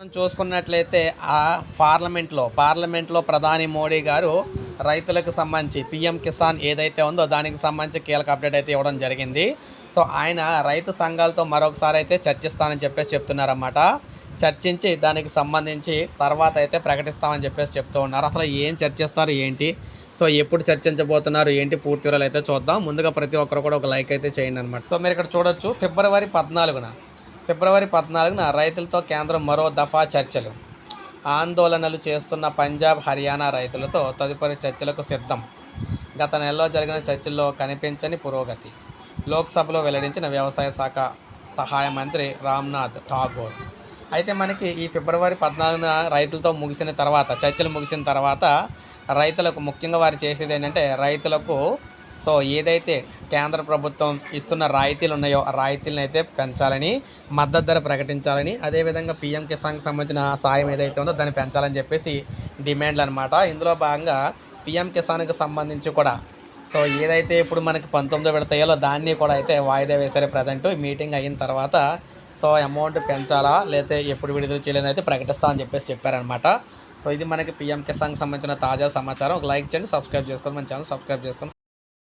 మనం చూసుకున్నట్లయితే ఆ పార్లమెంట్లో పార్లమెంట్లో ప్రధాని మోడీ గారు రైతులకు సంబంధించి పిఎం కిసాన్ ఏదైతే ఉందో దానికి సంబంధించి కీలక అప్డేట్ అయితే ఇవ్వడం జరిగింది. సో ఆయన రైతు సంఘాలతో మరొకసారి అయితే చర్చిస్తానని చెప్పేసి చెప్తున్నారన్నమాట. చర్చించి దానికి సంబంధించి తర్వాత అయితే ప్రకటిస్తామని చెప్పేసి చెప్తూ ఉన్నారు. అసలు ఏం చర్చిస్తారు ఏంటి? సో ఎప్పుడు చర్చించబోతున్నారు ఏంటి పూర్తి వివరాలు అయితే చూద్దాం. ముందుగా ప్రతి ఒక్కరు కూడా ఒక లైక్ అయితే చేయండి అనమాట సో మీరు ఇక్కడ చూడొచ్చు ఫిబ్రవరి పద్నాలుగున ఫిబ్రవరి పద్నాలుగున రైతులతో కేంద్రం మరో దఫా చర్చలు. ఆందోళనలు చేస్తున్న పంజాబ్ హర్యానా రైతులతో తదుపరి చర్చలకు సిద్ధం. గత నెలలో జరిగిన చర్చల్లో కనిపించని పురోగతి. లోక్సభలో వెల్లడించిన వ్యవసాయ శాఖ సహాయ మంత్రి రామ్నాథ్ ఠాగూర్. అయితే మనకి ఈ ఫిబ్రవరి పద్నాలుగున రైతులతో ముగిసిన తర్వాత చర్చలు ముగిసిన తర్వాత రైతులకు ముఖ్యంగా వారు చేసేది ఏంటంటే రైతులకు సో ఏదైతే కేంద్ర ప్రభుత్వం ఇస్తున్న రాయితీలు ఉన్నాయో ఆ రాయితీలను అయితే పెంచాలని మద్దతు ధర ప్రకటించాలని అదేవిధంగా పీఎం కిసాన్కి సంబంధించిన సాయం ఏదైతే ఉందో దాన్ని పెంచాలని చెప్పేసి డిమాండ్లు అనమాట ఇందులో భాగంగా పీఎం కిసాన్కి సంబంధించి కూడా సో ఏదైతే ఇప్పుడు మనకి పంతొమ్మిది విడతాయో దాన్ని కూడా అయితే వాయిదా వేశారు ప్రజెంట్ మీటింగ్ అయిన తర్వాత సో అమౌంట్ పెంచాలా లేకపోతే ఎప్పుడు విడుదల చేయలేదని అయితే ప్రకటిస్తామని చెప్పేసి చెప్పారనమాట సో ఇది మనకి పీఎం కిసాన్కి సంబంధించిన తాజా సమాచారం. ఒక లైక్ చేయండి సబ్స్క్రైబ్ చేసుకోండి మన ఛానల్ సబ్స్క్రైబ్ చేసుకోండి.